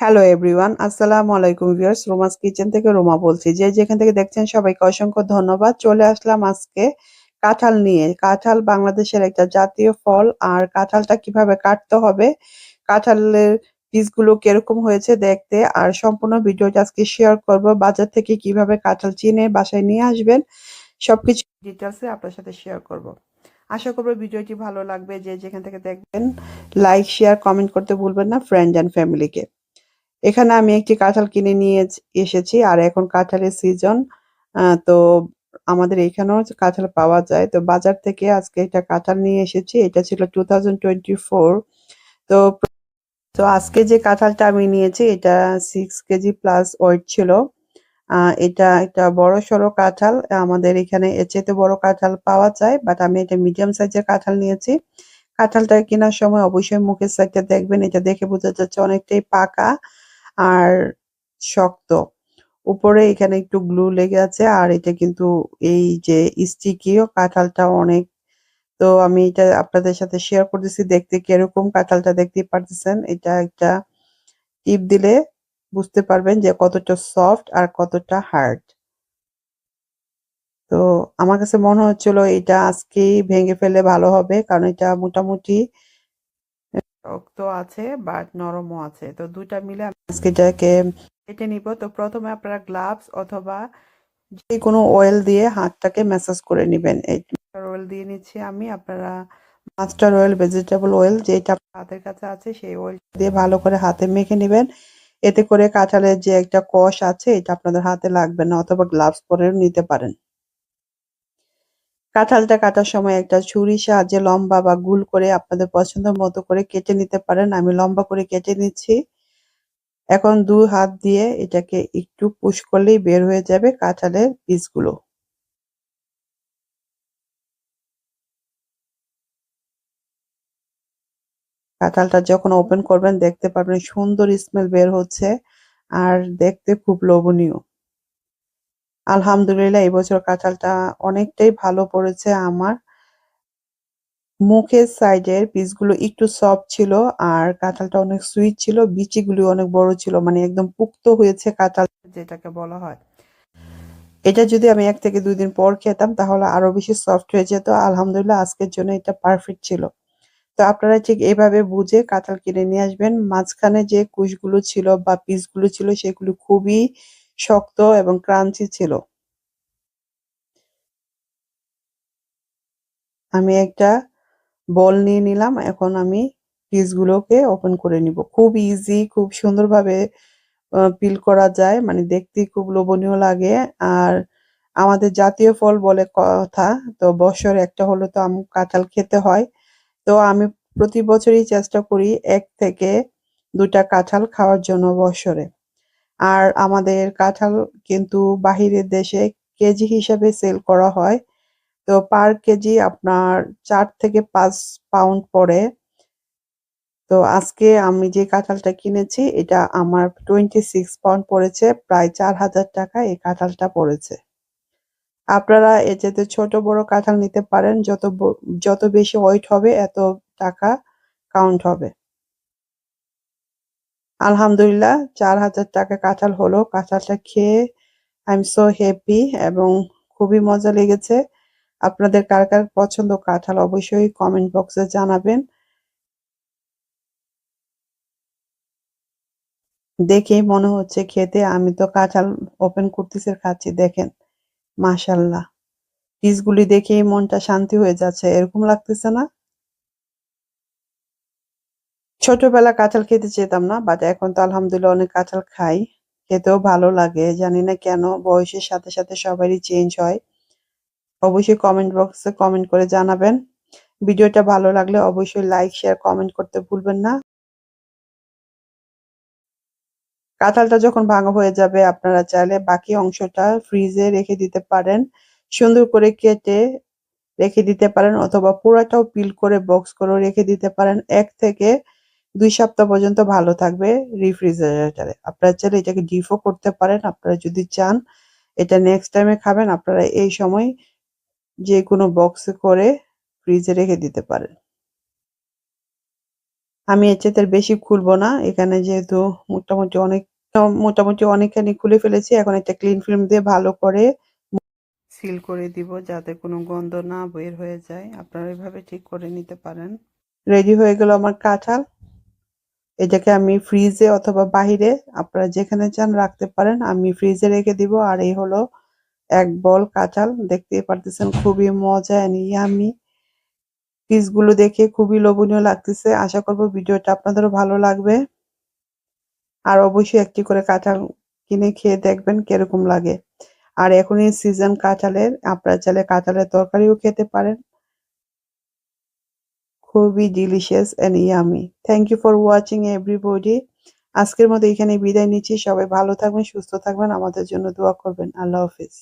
Hello everyone আসসালামু আলাইকুম viewers Roma's kitchen থেকে রোমা বলছি। যে যেখান থেকে দেখছেন, সবাইকে অসংখ্য ধন্যবাদ। চলে আসলাম আজকে কাঁঠাল নিয়ে। কাঁঠাল বাংলাদেশের একটা জাতীয় ফল। আর কাঁঠালটা কীভাবে কাটতে হবে, কাঁঠালের পিসগুলো কীরকম হয়েছে দেখতে। আর সম্পূর্ণ ভিডিওটা আজকে শেয়ার করব। বাজার থেকে কীভাবে কাঁঠাল চিনে বাসায় নিয়ে আসবেন, সবকিছু ডিটেলসে আপনার সাথে শেয়ার করব। আশা করব ভিডিওটি ভালো লাগবে। যে যেখান থেকে দেখবেন লাইক শেয়ার কমেন্ট করতে ভুলবেন না ফ্রেন্ড অ্যান্ড ফ্যামিলিকে এখানে আমি একটি কাঁঠাল কিনে নিয়ে এসেছি, আর এখন কাঁঠালের সিজন তো আমাদের এখানেও কাঁঠাল পাওয়া যায়। তো বাজার থেকে আজকে এটা কাঁঠাল নিয়ে এসেছি, এটা ছিল টু তো তো আজকে যে কাঁঠালটা আমি নিয়েছি, এটা সিক্স কেজি প্লাস ওয়েট ছিল। এটা একটা বড় সড়ো কাঁঠাল, আমাদের এখানে এর চেয়ে বড় কাঁঠাল পাওয়া যায় বাট আমি এটা মিডিয়াম সাইজের কাঁঠাল নিয়েছি। কাঁঠালটা কেনার সময় অবশ্যই মুখের সাইডটা দেখবেন, এটা দেখে বোঝা যাচ্ছে অনেকটাই পাকা। আর শক্ত। উপরে এখানে একটু গ্লু লেগে আছে, আর এটা কিন্তু এই যে স্টিকিও কাঁঠালটা অনেক। তো আমি এটা আপনাদের সাথে শেয়ার করতেছি, দেখতে কীরকম কাঁঠালটা দেখতে পারতেছেন? এটা একটা টিপ দিলে বুঝতে পারবেন যে কতটা সফট আর কতটা হার্ড তো আমার কাছে মনে হচ্ছিল এটা আজকেই ভেঙে ফেলে ভালো হবে, কারণ এটা মোটামুটি শক্ত আছে বাট নরমও আছে। তো দুটা মিলে আজকে কেটে নিব। তো প্রথমে আপনারা গ্লাভস অথবা যে কোনো অয়েল দিয়ে হাতটাকে ম্যাসাজ করে নেবেন। এই অয়েল দিয়ে নিচ্ছি আমি। আপনারা মাস্টার অয়েল ভেজিটেবল অয়েল যেটা হাতের কাছে আছে, সেই অয়েল দিয়ে ভালো করে হাতে মেখে নেবেন। এতে করে কাঁঠালের যে একটা কষ আছে, এটা আপনাদের হাতে লাগবে না অথবা গ্লাভস পরেও নিতে পারেন। কাঁঠালটা কাটার সময় একটা ছুরির সাহায্যে লম্বা বা গুল করে আপনাদের পছন্দ মতো করে কেটে নিতে পারেন। আমি লম্বা করে কেটে নিচ্ছি। এখন দু হাত দিয়ে এটাকে একটু পুশ করলেই বের হয়ে যাবে কাঁঠালের পিসগুলো। কাঁঠালটা যখন ওপেন করবেন দেখতে পারবেন সুন্দর স্মেল বের হচ্ছে। আর দেখতে খুব লোভনীয়। আলহামদুলিল্লাহ এবছর কাঁঠালটা অনেকটাই ভালো পড়েছে আমার। মুখের সাইডের পিসগুলো একটু সফট ছিল আর কাঁঠালটা অনেক সুইট ছিল, বিচিগুলি অনেক বড় ছিল মানে একদম পুক্ত হয়েছে কাঁঠাল যেটাকে বলা হয়। এটা যদি আমি এক থেকে দুই দিন পর খেতাম তাহলে আরও বেশি সফট হয়ে যেত। আলহামদুলিল্লাহ, আজকের জন্য এটা পারফেক্ট ছিল। তো আপনারা ঠিক এইভাবে বুঝে কাঁঠাল কিনে নিয়ে আসবেন। মাঝখানে যে কুশগুলো ছিল বা পিসগুলো ছিল সেগুলো খুবই শক্ত এবং ক্রাঞ্চি ছিল। আমি একটা বল নিয়ে নিলাম, এখন আমি পিসগুলোকে ওপেন করে নিব। খুব ইজি খুব সুন্দরভাবে পিল করা যায় মানে দেখতে খুব লোভনীয় লাগে। আর আমাদের জাতীয় ফল বলে কথা, তো বছর একটা হলো তো আম, কাঁঠাল খেতে হয়। তো আমি প্রতি বছরই চেষ্টা করি এক থেকে দুটা কাঁঠাল খাওয়ার জন্য বছরে। আর আমাদের কাঁঠাল কিন্তু বাহিরের দেশে কেজি হিসাবে সেল করা হয়। তো পার কেজি আপনার চার থেকে পাঁচ পাউন্ড পড়ে। তো আজকে আমি যে কাঁঠালটা কিনেছি, এটা আমার টোয়েন্টি সিক্স পাউন্ড পড়েছে, প্রায় চার হাজার টাকা এই কাঁঠালটা পড়েছে। আপনারা এতে ছোট বড় কাঁঠাল নিতে পারেন, যত যত বেশি ওয়েট হবে, এত টাকা কাউন্ট হবে। আলহামদুলিল্লাহ, চার হাজার টাকা কাঁঠাল হলো। কাঁঠালটা খেয়ে আই এম সো হ্যাপি এবং খুবই মজা লেগেছে। আপনাদের কার কার পছন্দ কাঁঠাল অবশ্যই কমেন্ট বক্সে জানাবেন। দেখেই মনে হচ্ছে খেতে, আমি তো কাঁঠাল ওপেন করতেছে খাচ্ছি, দেখেন। মাশাল্লাহ পিসগুলি দেখেই মনটা শান্তি হয়ে যাচ্ছে, এরকম লাগতেছে না? ছোটবেলা কাঁঠাল খেতে চেতাম না বাট এখন তো আলহামদুলিল্লাহ অনেক কাঁঠাল খাই। খেতেও ভালো লাগে, জানি না কেন, বয়সের সাথে সাথে সবারই চেঞ্জ হয়। অবশ্যই কমেন্ট বক্সে কমেন্ট করে জানাবেন। ভিডিওটা ভালো লাগলে অবশ্যই লাইক শেয়ার কমেন্ট করতে ভুলবেন না। কাঁঠালটা যখন ভাঙা হয়ে যাবে, আপনারা চাইলে বাকি অংশটা ফ্রিজে রেখে দিতে পারেন। সুন্দর করে কেটে রেখে দিতে পারেন, অথবা পুরাটাও পিল করে বক্স করে রেখে দিতে পারেন। এক থেকে দুই সপ্তাহ পর্যন্ত ভালো থাকবে রেফ্রিজারেটরে আপনারা চাইলে এটাকে ডিফও করতে পারেন, আপনারা যদি চান এটা নেক্সট টাইমে খাবেন, আপনারা এই সময় যে কোনো বক্সে করে ফ্রিজে রেখে দিতে পারেন আমি এর আর বেশি খুলবো না। এখানে যেহেতু মোটামুটি অনেক, মোটামুটি অনেকখানি খুলে ফেলেছি। এখন একটা ক্লিন ফিল্ম দিয়ে ভালো করে সিল করে দিব যাতে কোনো গন্ধ না বের হয়ে যায়। আপনারা এভাবে ঠিক করে নিতে পারেন। রেডি হয়ে গেল আমার কাঁঠাল। এটাকে আমি ফ্রিজে অথবা বাহিরে আপনারা যেখানে চান রাখতে পারেন। আমি ফ্রিজে রেখে দিব আর এই হলো এক বল কাঁচাল, দেখতেই পারতেছেন খুবই মজা ইয়াম্মি। পিসগুলো দেখে খুবই লোভনীয় লাগতেছে। আশা করব ভিডিওটা আপনাদেরও ভালো লাগবে। আর অবশ্যই একটি করে কাঁঠাল কিনে খেয়ে দেখবেন কীরকম লাগে। আর এখন এই সিজন কাঁচালের, আপনারা চাইলে কাঁচালের তরকারিও খেতে পারেন। খুবই delicious and yummy thank you for watching everybody. আজকের মতো এখানে বিদায় নিচ্ছি। সবাই ভালো থাকবেন, সুস্থ থাকবেন। আমাদের জন্য দোয়া করবেন। আল্লাহ হাফেজ।